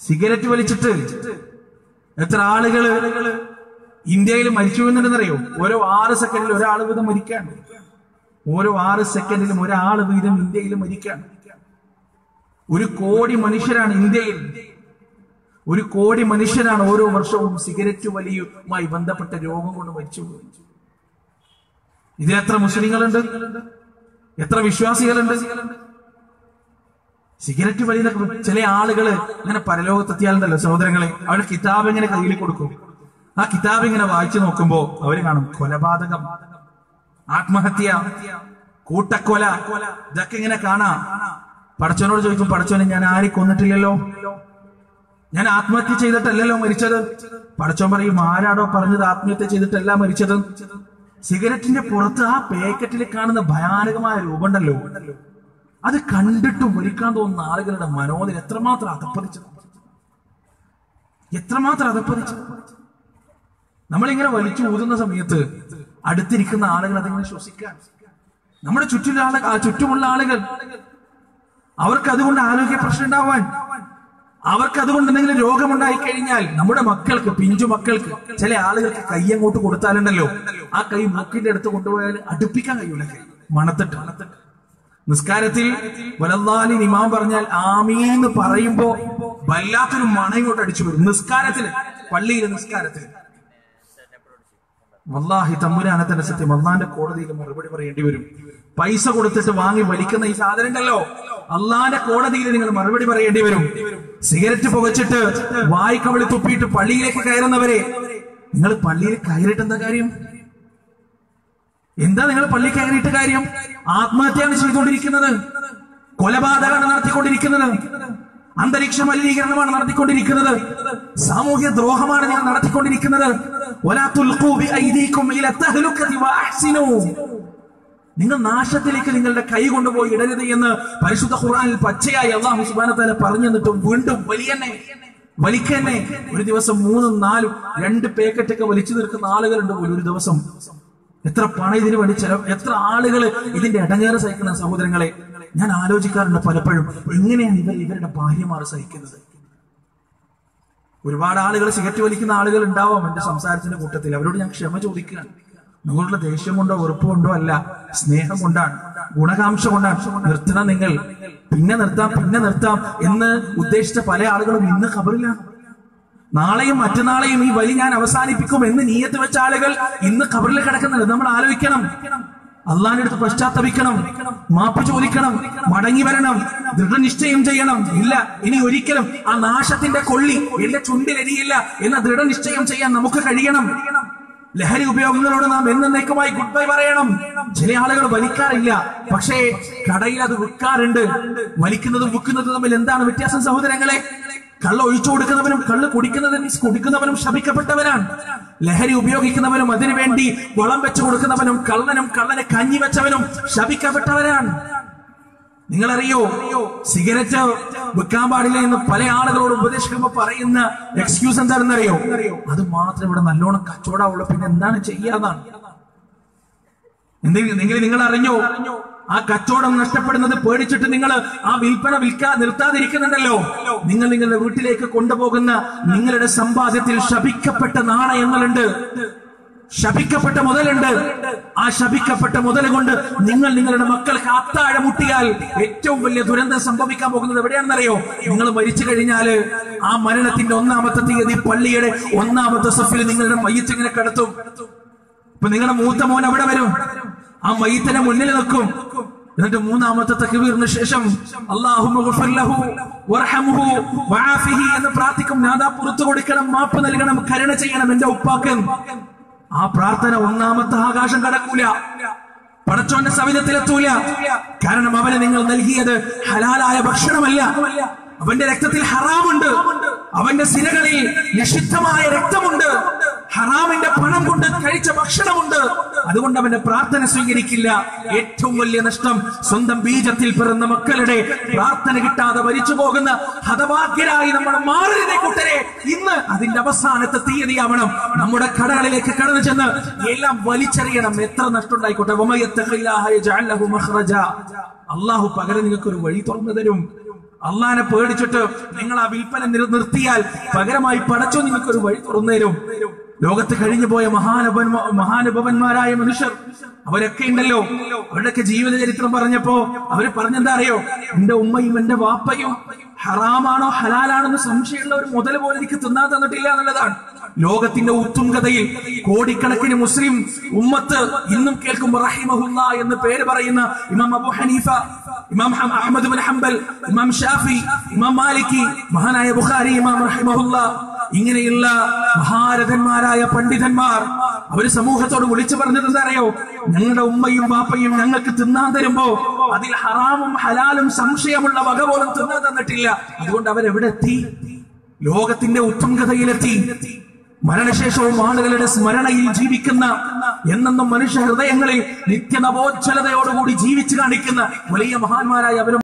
Cigarette വലിച്ചിട്ട് എത്ര ആളുകൾ ഇന്ത്യയിൽ മരിച്ചു എന്നുണ്ടെന്നറിയോ? ഓരോ ആറ് സെക്കൻഡിൽ ഒരാൾ വീതം മരിക്കാണ് ഓരോ ആറ് സെക്കൻഡിലും ഒരാൾ വീതം ഇന്ത്യയിൽ മരിക്കാണ് ഒരു കോടി മനുഷ്യരാണ് ഇന്ത്യയിൽ. ഒരു കോടി മനുഷ്യരാണ് ഓരോ വർഷവും സിഗരറ്റ് വലിയുമായി ബന്ധപ്പെട്ട രോഗം കൊണ്ട് മരിച്ചു ഇതിൽ എത്ര മുസ്ലിങ്ങളുണ്ട്? എത്ര വിശ്വാസികളുണ്ട്? സിഗരറ്റ് വലിയ ചില ആളുകൾ ഇങ്ങനെ പരലോകത്തെത്തിയാലുണ്ടല്ലോ സഹോദരങ്ങളെ. അവരുടെ കിതാബ് ഇങ്ങനെ കയ്യിൽ കൊടുക്കും. ആ കിതാബ് ഇങ്ങനെ വായിച്ചു നോക്കുമ്പോ അവർ കാണും കൊലപാതകം ആത്മഹത്യ കൂട്ടക്കൊല ഇതൊക്കെ ഇങ്ങനെ കാണാം. പടച്ചവനോട് ചോദിക്കും പടച്ചവനെ ഞാൻ ആരെ കൊന്നിട്ടില്ലല്ലോ? ഞാൻ ആത്മഹത്യ ചെയ്തിട്ടല്ലല്ലോ മരിച്ചത്? പടച്ചോൻ പറയും ആരാടോ പറഞ്ഞത് ആത്മഹത്യ ചെയ്തിട്ടല്ല മരിച്ചത്? സിഗരറ്റിന്റെ പുറത്ത് ആ പാക്കറ്റിൽ കാണുന്ന ഭയാനകമായ രൂപമുണ്ടല്ലോ. അത് കണ്ടിട്ടും ഒരുക്കാൻ തോന്നുന്ന ആളുകളുടെ മനോദരം എത്രമാത്രം അതപ്പതിച്ചു എത്രമാത്രം അധപ്പതിച്ചു. നമ്മളിങ്ങനെ വലിച്ചു ഊതുന്ന സമയത്ത് അടുത്തിരിക്കുന്ന ആളുകൾ അതിങ്ങനെ ശ്വസിക്കാൻ. നമ്മുടെ ചുറ്റിലുള്ള ആ ചുറ്റുമുള്ള ആളുകൾ അവർക്ക് അതുകൊണ്ട് ആരോഗ്യ പ്രശ്നം ഉണ്ടാവാൻ അവർക്ക് അതുകൊണ്ട് എന്തെങ്കിലും രോഗമുണ്ടായി കഴിഞ്ഞാൽ നമ്മുടെ മക്കൾക്ക് പിഞ്ചു മക്കൾക്ക് ചില ആളുകൾക്ക് കൈ അങ്ങോട്ട് കൊടുത്താലുണ്ടല്ലോ ആ കൈ മൂക്കിന്റെ അടുത്ത് കൊണ്ടുപോയാൽ അടുപ്പിക്കാൻ കഴിയൂല. മണത്തിട്ട് മണത്തിട്ട്. നിസ്കാരത്തിൽ വലല്ലാലി ഇമാം പറഞ്ഞാൽ ആമീന്ന് പറയുമ്പോ വല്ലാത്തൊരു മണയോട്ട് അടിച്ചു വരും. നിസ്കാരത്തിൽ പള്ളിയിലെ നിസ്കാരത്തിൽ. വല്ലാഹി തമ്പുരാനത്തിന്റെ സത്യം അള്ളാന്റെ കോടതിയിൽ മറുപടി പറയേണ്ടി വരും. പൈസ കൊടുത്തിട്ട് വാങ്ങി വലിക്കുന്ന ഈ സാധനം അള്ളാന്റെ കോടതിയിൽ നിങ്ങൾ മറുപടി പറയേണ്ടി വരും. സിഗരറ്റ് പുകച്ചിട്ട് വായ്ക്കവളി തുപ്പിയിട്ട് പള്ളിയിലേക്ക് കയറുന്നവരെ നിങ്ങൾ പള്ളിയിൽ കയറിയിട്ട് എന്താ കാര്യം? എന്താ നിങ്ങൾ പള്ളി കയറിയിട്ട് കാര്യം? ആത്മഹത്യയാണ് ചെയ്തുകൊണ്ടിരിക്കുന്നത്. കൊലപാതകമാണ് നടത്തിക്കൊണ്ടിരിക്കുന്നത്. അന്തരീക്ഷ മലിനീകരണമാണ് നടത്തിക്കൊണ്ടിരിക്കുന്നത്. സാമൂഹ്യ ദ്രോഹമാണ് നിങ്ങൾ നടത്തിക്കൊണ്ടിരിക്കുന്നത്. നിങ്ങൾ നാശത്തിലേക്ക് നിങ്ങളുടെ കൈ കൊണ്ടുപോയി ഇടരുത് എന്ന് പരിശുദ്ധ ഖുർആനിൽ പച്ചയായി അള്ളാഹു സുബ്ഹാനഹു പറഞ്ഞെന്നിട്ടും വീണ്ടും വലിയന്നെ വലിക്കന്നെ ഒരു ദിവസം മൂന്നും നാലും രണ്ട് പേക്കറ്റൊക്കെ വലിച്ചു നിൽക്കുന്ന ആളുകളുണ്ട് പോലും ഒരു ദിവസം. എത്ര പണം ഇതിന് വേണ്ടി ചെലവ് എത്ര ആളുകൾ ഇതിന്റെ ഇടങ്ങേറ് സഹിക്കുന്ന സഹോദരങ്ങളെ ഞാൻ ആലോചിക്കാറുണ്ട് പലപ്പോഴും. എങ്ങനെയാണ് ഇവർ ഇവരുടെ ഭാര്യമാർ സഹിക്കുന്നത്? ഒരുപാട് ആളുകൾ സിഗരറ്റ് വലിക്കുന്ന ആളുകൾ ഉണ്ടാവാം എന്റെ സംസാരത്തിന്റെ കൂട്ടത്തിൽ. അവരോട് ഞാൻ ക്ഷമ ചോദിക്കുകയാണ്. നിങ്ങളുടെ ദേഷ്യം കൊണ്ടോ വെറുപ്പ് കൊണ്ടോ അല്ല സ്നേഹം കൊണ്ടാണ് ഗുണകാംക്ഷ കൊണ്ടാണ്. നിർത്തണം നിങ്ങൾ. പിന്നെ നിർത്താം പിന്നെ നിർത്താം എന്ന് ഉദ്ദേശിച്ച പല ആളുകളും ഇന്ന് ഖബറിലാണ്. നാളെയും മറ്റന്നാളെയും ഈ വഴി ഞാൻ അവസാനിപ്പിക്കും എന്ന് നീയത്ത് വെച്ച ആളുകൾ ഇന്ന് കബറിൽ കിടക്കുന്നുണ്ട് നമ്മൾ ആലോചിക്കണം. അള്ളാന്റെ അടുത്ത് പശ്ചാത്തപിക്കണം. മാപ്പ് ചോദിക്കണം. മടങ്ങി വരണം. ദൃഢനിശ്ചയം ചെയ്യണം. ഇല്ല ഇനി ഒരിക്കലും ആ നാശത്തിന്റെ കൊള്ളി എന്റെ ചുണ്ടിലരിയില്ല എന്ന ദൃഢനിശ്ചയം ചെയ്യാൻ നമുക്ക് കഴിയണം. ലഹരി ഉപയോഗങ്ങളോട് നാം എന്നേക്കുമായി ഗുഡ് ബൈ പറയണം. ചില ആളുകൾ വലിക്കാറില്ല. പക്ഷേ കടയിൽ അത് വിൽക്കാറുണ്ട്. വലിക്കുന്നതും വിൽക്കുന്നതും തമ്മിൽ എന്താണ് വ്യത്യാസം സഹോദരങ്ങളെ? കള്ള ഒഴിച്ചു കൊടുക്കുന്നവനും കള്ള് കുടിക്കുന്നതിന് കുടിക്കുന്നവനും ശപിക്കപ്പെട്ടവനാണ്. ലഹരി ഉപയോഗിക്കുന്നവനും അതിനുവേണ്ടി വളം വെച്ചു കൊടുക്കുന്നവനും കള്ളനും കള്ളനെ കഞ്ഞി വെച്ചവനും ശപിക്കപ്പെട്ടവനാണ് നിങ്ങളറിയോ സിഗരറ്റ് വിൽക്കാൻ പാടില്ല എന്ന് പല ആളുകളോട് ഉപദേശിക്കുമ്പോൾ പറയുന്ന എക്സ്ക്യൂസ് എന്താണെന്നറിയോ? അത് മാത്രം ഇവിടെ നല്ലോണം കച്ചവടമുള്ള പിന്നെ എന്താണ് ചെയ്യാതാണ് എന്തെങ്കിലും നിങ്ങൾ നിങ്ങൾ അറിഞ്ഞോ ആ കച്ചവടം നഷ്ടപ്പെടുന്നത് പേടിച്ചിട്ട് നിങ്ങൾ ആ വിൽപ്പന വിൽക്കാ നിർത്താതിരിക്കുന്നുണ്ടല്ലോ. നിങ്ങൾ നിങ്ങളുടെ വീട്ടിലേക്ക് കൊണ്ടുപോകുന്ന നിങ്ങളുടെ സമ്പാദ്യത്തിൽ ശപിക്കപ്പെട്ട നാണയങ്ങളുണ്ട് ശപിക്കപ്പെട്ട മുതലുണ്ട്. ആ ശപിക്കപ്പെട്ട മുതൽ കൊണ്ട് നിങ്ങൾ നിങ്ങളുടെ മക്കൾക്ക് അത്താഴ മുട്ടിയാൽ ഏറ്റവും വലിയ ദുരന്തം സംഭവിക്കാൻ പോകുന്നത് എവിടെയാണെന്നറിയോ? നിങ്ങൾ മരിച്ചു കഴിഞ്ഞാൽ ആ മരണത്തിന്റെ ഒന്നാമത്തെ തീയതി പള്ളിയുടെ ഒന്നാമത്തെ സഫിൽ നിങ്ങളുടെ മയ്യത്തിങ്ങനെ കടത്തും. ഇപ്പൊ നിങ്ങളുടെ മൂത്ത മോൻ അവിടെ വരും? ആ മയ്യത്തിന്റെ മുന്നിൽ നിൽക്കും. എന്നിട്ട് മൂന്നാമത്തെ തക്ബീറിന് ശേഷം എന്ന് പ്രാർത്ഥിക്കും. നാദാ പുറത്തു കൊടുക്കണം മാപ്പ് നൽകണം കരുണ ചെയ്യണം എന്റെ ഉപ്പാക്ക്. ആ പ്രാർത്ഥന ഒന്നാമത്തെ ആകാശം കടക്കൂല. പടച്ചോന്റെ സവിധത്തിലെത്തൂല കാരണം അവന് നിങ്ങൾ നൽകിയത് ഹലാലായ ഭക്ഷണമല്ല. അവന്റെ രക്തത്തിൽ ഹറാമുണ്ട്. അവന്റെ സിരകളിൽ നിഷിദ്ധമായ രക്തമുണ്ട്. ഹറാമിന്റെ പണം കൊണ്ട് കഴിച്ച ഭക്ഷണമുണ്ട്. അതുകൊണ്ട് അവന്റെ പ്രാർത്ഥന സ്വീകരിക്കില്ല. ഏറ്റവും വലിയ നഷ്ടം സ്വന്തം ബീജത്തിൽ പിറന്ന മക്കളുടെ പ്രാർത്ഥന കിട്ടാതെ മരിച്ചു പോകുന്ന ഹതഭാഗ്യരായി നമ്മൾ മാറരുതേ കൂട്ടരെ ഇന്ന് അതിന്റെ അവസാനത്തെ തീയതിയാവണം. നമ്മുടെ കടകളിലേക്ക് കടന്നു ചെന്ന് എല്ലാം വലിച്ചെറിയണം. എത്ര നഷ്ടം ഉണ്ടായിക്കോട്ടെ വമയത്തഖില്ലാഹ യജഅൽ ലഹു മഖ്റജ. അള്ളാഹു പകരം നിങ്ങൾക്ക് ഒരു വഴി തുറന്നു തരും. അള്ളാനെ പേടിച്ചിട്ട് നിങ്ങൾ ആ വിൽപ്പന നിർ- നിർത്തിയാൽ പകരമായി പടച്ചോ നിങ്ങൾക്കൊരു വഴി തുറന്നേരും. ലോകത്ത് കഴിഞ്ഞു പോയ മഹാനുഭവ മഹാനുഭവന്മാരായ മനുഷ്യർ അവരൊക്കെ ഉണ്ടല്ലോ. അവരുടെയൊക്കെ ജീവിത ചരിത്രം പറഞ്ഞപ്പോ അവർ പറഞ്ഞെന്താ അറിയോ? എന്റെ ഉമ്മയും എന്റെ വാപ്പയും ഹറാമാണോ ഹലാലാണോ എന്ന് സംശയമുള്ള ഒരു മുതൽ പോലെ എനിക്ക് തിന്നാൻ തന്നിട്ടില്ല എന്നുള്ളതാണ്. ലോകത്തിന്റെ ഉത്തുംഗതയിൽ കോടിക്കണക്കിന് മുസ്ലിം ഉമ്മത്ത് ഇന്നും കേൾക്കുമ്പോൾ റഹിമഹുല്ല എന്ന് പേര് പറയുന്ന ഇമാം അബു ഹനീഫ ഇമാം അഹമ്മദ് ബിൻ ഹംബൽ ഇമാം ഷാഫി ഇമാം മാലിക്കി മഹാനായ ബുഖാരി ഇമാം റഹിമഹുല്ല. ഇങ്ങനെയുള്ള മഹാരഥന്മാരായ പണ്ഡിതന്മാർ അവർ സമൂഹത്തോട് വിളിച്ചു പറഞ്ഞത് ഞങ്ങളുടെ ഉമ്മയും ബാപ്പയും ഞങ്ങൾക്ക് തിന്നാൻ തരുമ്പോ അതിൽ ഹറാമും ഹലാലും സംശയമുള്ള വക പോലും തിന്നാൻ തന്നിട്ടില്ല. അതുകൊണ്ട് അവരെവിടെ എത്തി ലോകത്തിന്റെ ഉത്തുംഗതയിലെത്തി. മരണശേഷവും ആളുകളുടെ സ്മരണയിൽ ജീവിക്കുന്ന എന്നെന്നും മനുഷ്യ ഹൃദയങ്ങളിൽ നിത്യനവോജ്ജലതയോടുകൂടി ജീവിച്ചു കാണിക്കുന്ന വലിയ മഹാന്മാരായ അവരും